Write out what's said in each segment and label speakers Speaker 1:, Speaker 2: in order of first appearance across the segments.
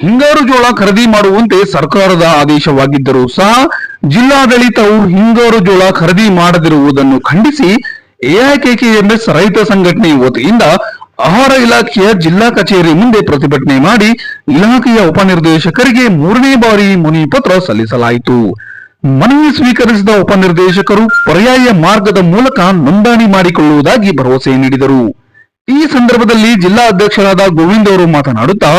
Speaker 1: ಹಿಂಗಾರು ಜೋಳ ಖರೀದಿ ಮಾಡುವಂತೆ ಸರ್ಕಾರದ ಆದೇಶವಾಗಿದ್ದರೂ ಸಹ ಜಿಲ್ಲಾಡಳಿತವು ಹಿಂಗಾರು ಜೋಳ ಖರೀದಿ ಮಾಡದಿರುವುದನ್ನು ಖಂಡಿಸಿ ಎಐಕೆಕೆಎಂಎಸ್ ರೈತ ಸಂಘಟನೆ ವತಿಯಿಂದ ಆಹಾರ ಇಲಾಖೆಯ ಜಿಲ್ಲಾ ಕಚೇರಿ ಮುಂದೆ ಪ್ರತಿಭಟನೆ ಮಾಡಿ ಇಲಾಖೆಯ ಉಪನಿರ್ದೇಶಕರಿಗೆ ಮೂರನೇ ಬಾರಿ ಮುನಿ ಪತ್ರ ಸಲ್ಲಿಸಲಾಯಿತು. ಮನವಿ ಸ್ವೀಕರಿಸಿದ ಉಪನಿರ್ದೇಶಕರು ಪರ್ಯಾಯ ಮಾರ್ಗದ ಮೂಲಕ ನೋಂದಣಿ ಮಾಡಿಕೊಳ್ಳುವುದಾಗಿ ಭರವಸೆ ನೀಡಿದರು. ಈ ಸಂದರ್ಭದಲ್ಲಿ ಜಿಲ್ಲಾ ಅಧ್ಯಕ್ಷರಾದ ಗೋವಿಂದ್ ಅವರು ಮಾತನಾಡುತ್ತಾ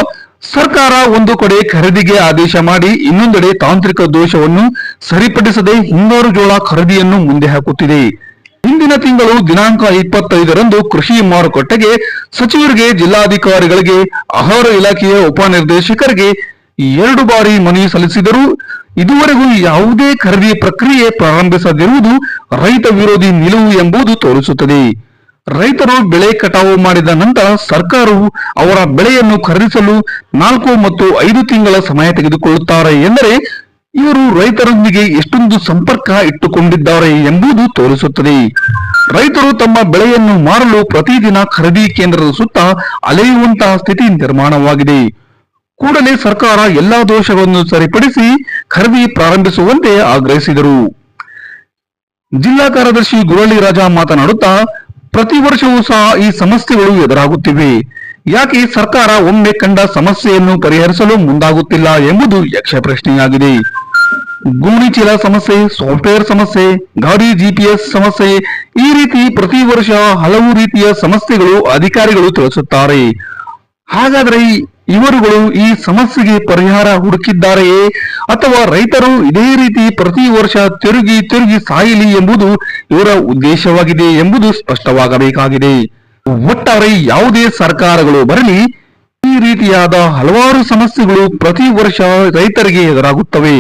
Speaker 1: ಸರ್ಕಾರ ಒಂದು ಕಡೆ ಖರೀದಿಗೆ ಆದೇಶ ಮಾಡಿ ಇನ್ನೊಂದೆಡೆ ತಾಂತ್ರಿಕ ದೋಷವನ್ನು ಸರಿಪಡಿಸದೆ ಹಿಂಗಾರು ಜೋಳ ಖರೀದಿಯನ್ನು ಮುಂದೆ ಹಾಕುತ್ತಿದೆ. ಹಿಂದಿನ ತಿಂಗಳು ದಿನಾಂಕ ಇಪ್ಪತ್ತೈದರಂದು ಕೃಷಿ ಮಾರುಕಟ್ಟೆಗೆ ಸಚಿವರಿಗೆ ಜಿಲ್ಲಾಧಿಕಾರಿಗಳಿಗೆ, ಆಹಾರ ಇಲಾಖೆಯ ಉಪನಿರ್ದೇಶಕರಿಗೆ ಎರಡು ಬಾರಿ ಮನವಿ ಸಲ್ಲಿಸಿದರೂ ಇದುವರೆಗೂ ಯಾವುದೇ ಖರೀದಿ ಪ್ರಕ್ರಿಯೆ ಪ್ರಾರಂಭಿಸದಿರುವುದು ರೈತ ವಿರೋಧಿ ನಿಲುವು ಎಂಬುದು ತೋರಿಸುತ್ತದೆ. ರೈತರು ಬೆಳೆ ಕಟಾವು ಮಾಡಿದ ನಂತರ ಸರ್ಕಾರವು ಅವರ ಬೆಳೆಯನ್ನು ಖರೀದಿಸಲು ನಾಲ್ಕು ಮತ್ತು ಐದು ತಿಂಗಳ ಸಮಯ ತೆಗೆದುಕೊಳ್ಳುತ್ತಾರೆ ಎಂದರೆ ಇವರು ರೈತರೊಂದಿಗೆ ಎಷ್ಟೊಂದು ಸಂಪರ್ಕ ಇಟ್ಟುಕೊಂಡಿದ್ದಾರೆ ಎಂಬುದು ತೋರಿಸುತ್ತದೆ. ರೈತರು ತಮ್ಮ ಬೆಳೆಯನ್ನು ಮಾರಲು ಪ್ರತಿದಿನ ಖರೀದಿ ಕೇಂದ್ರದ ಸುತ್ತ ಅಲೆಯುವಂತಹ ಸ್ಥಿತಿ ನಿರ್ಮಾಣವಾಗಿದೆ. ಕೂಡಲೇ ಸರ್ಕಾರ ಎಲ್ಲಾ ದೋಷಗಳನ್ನು ಸರಿಪಡಿಸಿ ಖರೀದಿ ಪ್ರಾರಂಭಿಸುವಂತೆ ಆಗ್ರಹಿಸಿದರು. ಜಿಲ್ಲಾ ಕಾರ್ಯದರ್ಶಿ ಗುರಳಿ ರಾಜ ಮಾತನಾಡುತ್ತಾ ಪ್ರತಿ ವರ್ಷವೂ ಸಹ ಈ ಸಮಸ್ಯೆಗಳು ಎದುರಾಗುತ್ತಿವೆ. ಯಾಕೆ ಸರ್ಕಾರ ಒಮ್ಮೆ ಕಂಡ ಸಮಸ್ಯೆಯನ್ನು ಪರಿಹರಿಸಲು ಮುಂದಾಗುತ್ತಿಲ್ಲ ಎಂಬುದು ಯಕ್ಷ ಪ್ರಶ್ನೆಯಾಗಿದೆ. ಗೋಣಿಚೀಲ ಸಮಸ್ಯೆ, ಸಾಫ್ಟ್ವೇರ್ ಸಮಸ್ಯೆ, ಗಾಡಿ ಜಿಪಿಎಸ್ ಸಮಸ್ಯೆ, ಈ ರೀತಿ ಪ್ರತಿ ವರ್ಷ ಹಲವು ರೀತಿಯ ಸಮಸ್ಯೆಗಳು ಅಧಿಕಾರಿಗಳು ತಿಳಿಸುತ್ತಾರೆ. ಹಾಗಾದ್ರೆ ಇವರುಗಳು ಈ ಸಮಸ್ಯೆಗೆ ಪರಿಹಾರ ಹುಡುಕಿದ್ದಾರೆಯೇ ಅಥವಾ ರೈತರು ಇದೇ ರೀತಿ ಪ್ರತಿ ವರ್ಷ ತಿರುಗಿ ತಿರುಗಿ ಸಾಯಲಿ ಎಂಬುದು ಇವರ ಉದ್ದೇಶವಾಗಿದೆ ಎಂಬುದು ಸ್ಪಷ್ಟವಾಗಬೇಕಾಗಿದೆ. ಒಟ್ಟಾರೆ ಯಾವುದೇ ಸರ್ಕಾರಗಳು ಬರಲಿ, ಈ ರೀತಿಯಾದ ಹಲವಾರು ಸಮಸ್ಯೆಗಳು ಪ್ರತಿ ವರ್ಷ ರೈತರಿಗೆ ಎದುರಾಗುತ್ತವೆ.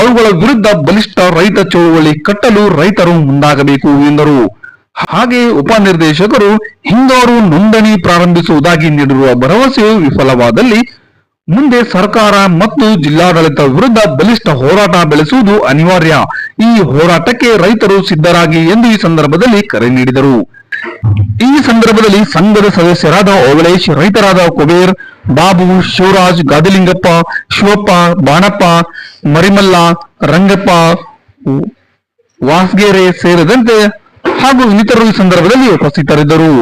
Speaker 1: ಅವುಗಳ ವಿರುದ್ಧ ಬಲಿಷ್ಠ ರೈತ ಚಳುವಳಿ ಕಟ್ಟಲು ರೈತರು ಮುಂದಾಗಬೇಕು ಎಂದರು. ಹಾಗೆ ಉಪನಿರ್ದೇಶಕರು ಹಿಂದೋರು ನೋಂದಣಿ ಪ್ರಾರಂಭಿಸುವುದಾಗಿ ನೀಡಿರುವ ಭರವಸೆಯು ವಿಫಲವಾದಲ್ಲಿ ಮುಂದೆ ಸರ್ಕಾರ ಮತ್ತು ಜಿಲ್ಲಾಡಳಿತ ವಿರುದ್ಧ ಬಲಿಷ್ಠ ಹೋರಾಟ ಬೆಳೆಸುವುದು ಅನಿವಾರ್ಯ. ಈ ಹೋರಾಟಕ್ಕೆ ರೈತರು ಸಿದ್ಧರಾಗಿ ಎಂದು ಈ ಸಂದರ್ಭದಲ್ಲಿ ಕರೆ ನೀಡಿದರು. ಈ ಸಂದರ್ಭದಲ್ಲಿ ಸಂಘದ ಸದಸ್ಯರಾದ ಓವಳೇಶ್, ರೈತರಾದ ಕುಬೇರ್, ಬಾಬು, ಶಿವರಾಜ್, ಗಾದಿಲಿಂಗಪ್ಪ, ಶಿವಪ್ಪ, ಬಾಣಪ್ಪ, ಮರಿಮಲ್ಲ, ರಂಗಪ್ಪ, ವಾಸ್ಗೇರೆ ಸೇರಿದಂತೆ ಹಾಗೂ ಇನ್ನಿತರರು ಈ ಸಂದರ್ಭದಲ್ಲಿ ಉಪಸ್ಥಿತರಿದ್ದರು.